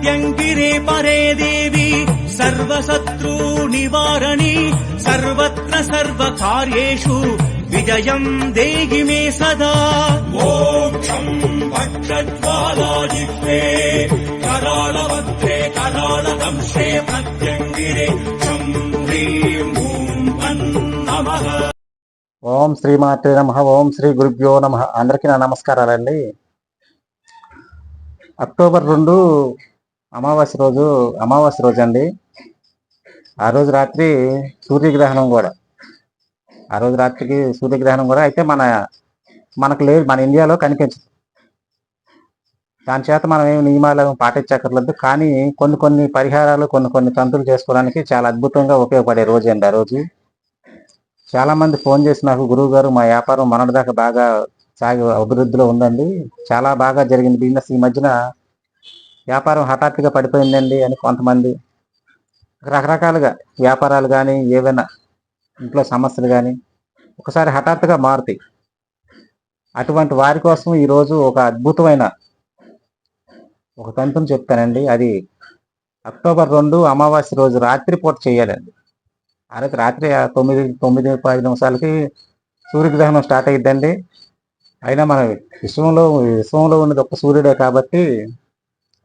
ప్రత్యంగిరే పరే దేవి సర్వశత్రూ నివారణి సర్వత్ర సర్వకార్యేషు విజయం దేగి మే సదా మోక్షం భక్షజ్వాలాజిహ్వే కరాళవక్త్రే కరాళదంశే ప్రత్యంగిరే ఛం హ్రీం ఓం నమః ఓం శ్రీమాతే నమ ఓం శ్రీ గురుభ్యో నమ. అందరికీ నా నమస్కారాలండి. అక్టోబర్ రెండు అమావాస్య రోజు అమావాస్య రోజు అండి ఆ రోజు రాత్రి సూర్యగ్రహణం కూడా. ఆ రోజు రాత్రికి సూర్యగ్రహణం కూడా. అయితే మన మనకు లేదు మన ఇండియాలో కనిపించదు. దాని చేత మనం ఏమి నియమాలు పాటించక్కర్లేదు. కానీ కొన్ని కొన్ని పరిహారాలు కొన్ని కొన్ని తంతులు చేసుకోవడానికి చాలా అద్భుతంగా ఉపయోగపడే రోజు అండి ఆ రోజు. చాలామంది ఫోన్ చేసి నాకు గురువు గారు మా వ్యాపారం మొన్నటిదాకా బాగా సాగి అభివృద్ధిలో ఉందండి. చాలా బాగా జరిగింది. బిజినెస్ ఈ మధ్యన వ్యాపారం హఠాత్తుగా పడిపోయిందండి అని కొంతమంది రకరకాలుగా వ్యాపారాలు కానీ ఏవైనా ఇంట్లో సమస్యలు కానీ ఒకసారి హఠాత్తుగా మారుతాయి. అటువంటి వారి కోసం ఈరోజు ఒక అద్భుతమైన ఒక తంతుని చెప్తానండి. అది అక్టోబర్ రెండు అమావాస్య రోజు రాత్రిపూట చేయాలండి. ఆ రోజు రాత్రి తొమ్మిది తొమ్మిది పది నిమిషాలకి సూర్యగ్రహణం స్టార్ట్ అయ్యిద్దండి అయినా మన విశ్వంలో విశ్వంలో ఉన్నది ఒక్క సూర్యుడే కాబట్టి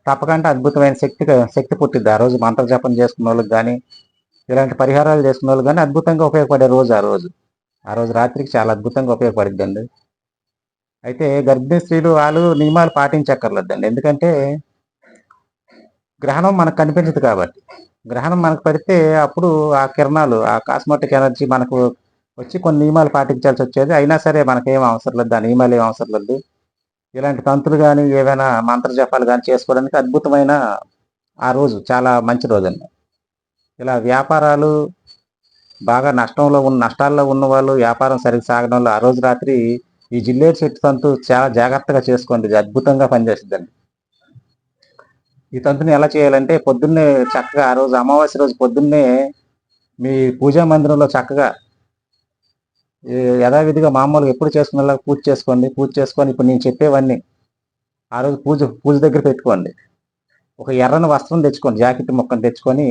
తప్పకుండా అద్భుతమైన శక్తి శక్తి పుట్టిద్ది. ఆ రోజు మంత్ర జపం చేసుకున్న వాళ్ళకి కానీ ఇలాంటి పరిహారాలు చేసుకున్న వాళ్ళు కానీ అద్భుతంగా ఉపయోగపడే రోజు ఆ రోజు. ఆ రోజు రాత్రికి చాలా అద్భుతంగా ఉపయోగపడిద్దండి. అయితే గర్భిణీ స్త్రీలు వాళ్ళు నియమాలు పాటించక్కర్లేదండి. ఎందుకంటే గ్రహణం మనకు కనిపించదు కాబట్టి. గ్రహణం మనకు పడితే అప్పుడు ఆ కిరణాలు ఆ కాస్మెటిక్ ఎనర్జీ మనకు వచ్చి కొన్ని నియమాలు పాటించాల్సి వచ్చేది. అయినా సరే మనకేం అవసరం లేదు. ఆ నియమాలు ఏం అవసరం లేదు. ఇలాంటి తంతులు కానీ ఏవైనా మంత్రజపాలు కానీ చేసుకోవడానికి అద్భుతమైన ఆ రోజు. చాలా మంచి రోజు అండి ఇలా వ్యాపారాలు బాగా నష్టంలో ఉన్న నష్టాల్లో ఉన్న వాళ్ళు వ్యాపారం సరిగ్గా సాగడం వల్ల ఆ రోజు రాత్రి ఈ జిల్లేరు చెట్టు తంతు చాలా జాగ్రత్తగా చేసుకోండి. ఇది అద్భుతంగా పనిచేస్తుందండి. ఈ తంతుని ఎలా చేయాలంటే పొద్దున్నే చక్కగా ఆ రోజు అమావాస్య రోజు పొద్దున్నే మీ పూజా మందిరంలో చక్కగా యథావిధిగా మామూలుగా ఎప్పుడు చేసుకునేలా పూజ చేసుకోండి పూజ చేసుకొని ఇప్పుడు నేను చెప్పేవన్నీ. ఆ రోజు పూజ పూజ దగ్గర పెట్టుకోండి. ఒక ఎర్రని వస్త్రం తెచ్చుకోండి జాకెట్ ముక్కను తెచ్చుకొని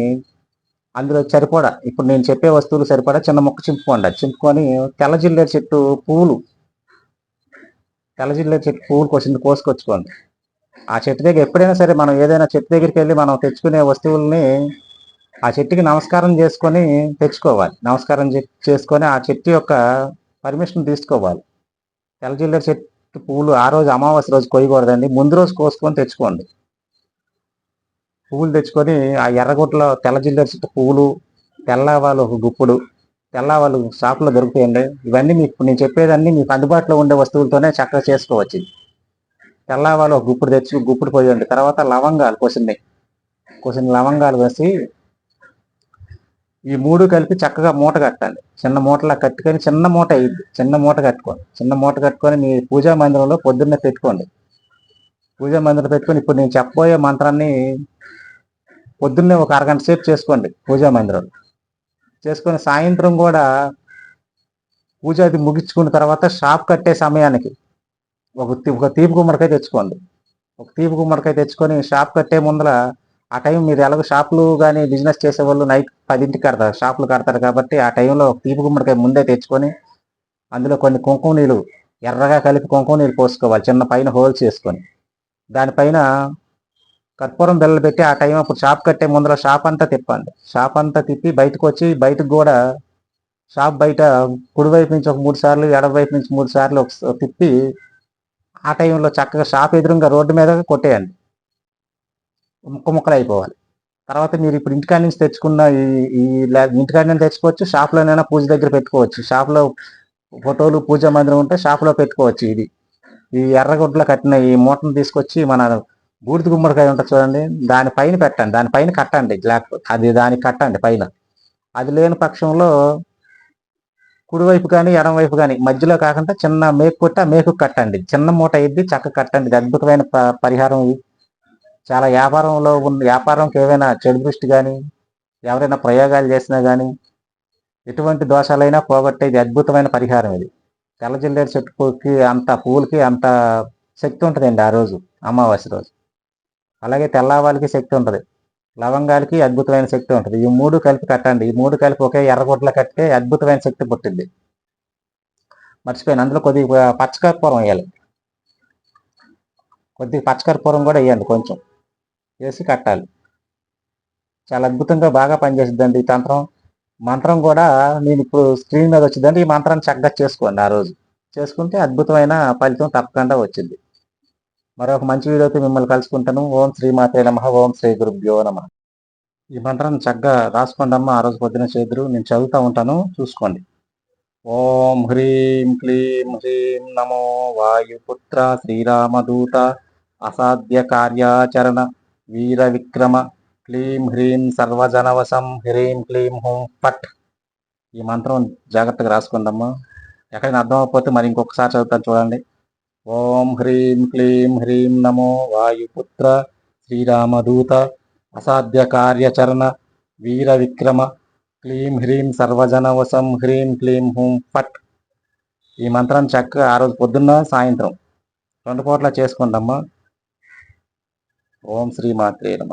అందులో సరిపడా ఇప్పుడు నేను చెప్పే వస్తువులు సరిపడా చిన్న మొక్క చింపుకోండి. అది చింపుకొని తెల్ల జిల్లేరు చెట్టు పువ్వులు తెల్ల జిల్లేరు చెట్టు పువ్వులు కోసింది కోసుకొచ్చుకోండి. ఆ చెట్టు దగ్గర ఎప్పుడైనా సరే మనం ఏదైనా చెట్టు దగ్గరికి వెళ్ళి మనం తెచ్చుకునే వస్తువుల్ని ఆ చెట్టుకి నమస్కారం చేసుకొని తెచ్చుకోవాలి. నమస్కారం చే- చేసుకొని ఆ చెట్టు యొక్క పర్మిషన్ తీసుకోవాలి. తెల్లజిల్లర చెట్టు పువ్వులు ఆ రోజు అమావాస్య రోజు కొయ్యకూడదండి. ముందు రోజు కోసుకొని తెచ్చుకోండి. పువ్వులు తెచ్చుకొని ఆ ఎర్రగుట్టలో తెల్లజిల్లర చెట్టు పువ్వులు తెల్లవాళ్ళు ఒక గుప్పుడు తెల్లవాళ్ళు షాపులో దొరుకుతాయండి. ఇవన్నీ మీకు నేను చెప్పేదన్నీ మీకు అందుబాటులో ఉండే వస్తువులతోనే చక్కగా చేసుకోవచ్చు. తెల్లవాళ్ళు ఒక గుప్పుడు తెచ్చి గుప్పుడు పోయండి. తర్వాత లవంగాలు కొసిన్ని కొసిన లవంగాలు వేసి ఈ మూడు కలిపి చక్కగా మూట కట్టండి చిన్న మూటలా కట్టుకొని చిన్న మూట అయ్యింది చిన్న మూట కట్టుకోండి. చిన్న మూట కట్టుకొని మీ పూజా మందిరంలో పొద్దున్నే పెట్టుకోండి. పూజా మందిరం పెట్టుకొని ఇప్పుడు నేను చెప్పబోయే మంత్రాన్ని పొద్దున్నే ఒక అరగంట సేపు చేసుకోండి పూజా మందిరంలో. చేసుకొని సాయంత్రం కూడా పూజ అది ముగించుకున్న తర్వాత షాప్ కట్టే సమయానికి ఒక తీ- ఒక తీపి గుమ్మడికాయ తెచ్చుకోండి. ఒక తీపి గుమ్మడికాయ తెచ్చుకొని షాప్ కట్టే ముందర ఆ టైం మీరు ఎలాగో షాపులు కానీ బిజినెస్ చేసే వాళ్ళు నైట్ పదింటికి కడతారు. షాపులు కడతారు కాబట్టి ఆ టైంలో ఒక తీపి గుమ్మడికాయ ముందే తెచ్చుకొని అందులో కొన్ని కుంకుమ నీళ్ళు ఎర్రగా కలిపి కుంకుమ నీళ్ళు పోసుకోవాలి. చిన్న పైన హోల్స్ చేసుకొని. దానిపైన కర్పూరం బిల్లలు పెట్టి ఆ టైం అప్పుడు షాప్ కట్టే ముందర షాప్ అంతా తిప్పండి షాప్ అంతా తిప్పి బయటకు వచ్చి బయటకు కూడా షాప్ బయట కుడివైపు నుంచి ఒక మూడు సార్లు ఎడవైపు నుంచి మూడు సార్లు ఒక తిప్పి ఆ టైంలో చక్కగా షాప్ ఎదురుగా రోడ్డు మీద కొట్టేయండి. ముక్క ముక్కలు అయిపోవాలి. తర్వాత మీరు ఇప్పుడు ఇంటికాడ నుంచి తెచ్చుకున్న ఈ ఈ ఇంటికాడ నుంచి తెచ్చుకోవచ్చు షాప్లోనైనా పూజ దగ్గర పెట్టుకోవచ్చు. షాప్లో ఫోటోలు పూజా మందిరం ఉంటే షాప్లో పెట్టుకోవచ్చు ఇది. ఈ ఎర్రగుడ్ల కట్టిన ఈ మూటను తీసుకొచ్చి మన బూడిద గుమ్మడికాయ ఉంటుంది చూడండి దానిపైన పెట్టండి దానిపైన కట్టండి అది దానికి కట్టండి పైన. అది లేని పక్షంలో కుడివైపు కానీ ఎడమవైపు కానీ మధ్యలో కాకుండా చిన్న మేకు కొట్టి ఆ మేకు కట్టండి. చిన్న మూట అయ్యిద్ది చక్క కట్టండి. అద్భుతమైన ప- పరిహారం చాలా వ్యాపారంలో ఉన్న వ్యాపారంకి ఏవైనా చెడు దృష్టి కానీ ఎవరైనా ప్రయోగాలు చేసినా కానీ ఎటువంటి దోషాలైనా పోగొట్టేది అద్భుతమైన పరిహారం ఇది తెల్లజిల్లేడు చెట్టుకి అంత పువ్వులకి అంత శక్తి ఉంటుందండి ఆ రోజు అమావాస్య రోజు. అలాగే తెల్లవాళ్ళకి శక్తి ఉంటుంది. లవంగాలకి అద్భుతమైన శక్తి ఉంటుంది. ఈ మూడు కలిపి కట్టండి. ఈ మూడు కలిపి ఒకే ఎర్రగొడ్డలో కట్టితే అద్భుతమైన శక్తి పుట్టింది. మర్చిపోయాను. అందులో కొద్దిగా పచ్చకర్పూరం వేయాలి. కొద్దిగా పచ్చకర్పూరం కూడా వేయండి కొంచెం. వేసి కట్టాలి. చాలా అద్భుతంగా బాగా పనిచేస్తుందండి ఈ తంత్రం. మంత్రం కూడా నేను ఇప్పుడు స్క్రీన్ మీద వచ్చిందండి ఈ మంత్రాన్ని చక్కగా చేసుకోండి ఆ రోజు. చేసుకుంటే అద్భుతమైన ఫలితం తప్పకుండా వచ్చింది. మరొక మంచి వీడియోతో మిమ్మల్ని కలుసుకుంటాను. ఓం శ్రీమాతే నమ. ఓం శ్రీ గురుభ్యో నమ. ఈ మంత్రాన్ని చక్కగా రాసుకోండి అమ్మ ఆ రోజు పొద్దున చేదురు. నేను చదువుతూ ఉంటాను. చూసుకోండి. ఓం హ్రీం క్లీం హ్రీం నమో వాయుపుత్ర శ్రీరామదూత అసాధ్య కార్యాచరణ వీర విక్రమ క్లీం హ్రీం సర్వజనవశం హ్రీం క్లీం హోం పట్. ఈ మంత్రం జాగ్రత్తగా రాసుకుందమ్మా. ఎక్కడైనా అర్థం అవ్వకపోతే మరి ఇంకొకసారి చదువుతాను చూడండి. ఓం హ్రీం క్లీం హ్రీం నమో వాయుపుత్ర శ్రీరామదూత అసాధ్య కార్యచరణ వీర విక్రమ క్లీం హ్రీం సర్వజనవశం హ్రీం క్లీం హూం ఫట్ ఈ మంత్రాన్ని చక్కగా ఆ రోజు పొద్దున్న సాయంత్రం రెండు పూట్ల చేసుకుంటామ్మా ఓం శ్రీ మాత్రే నమ.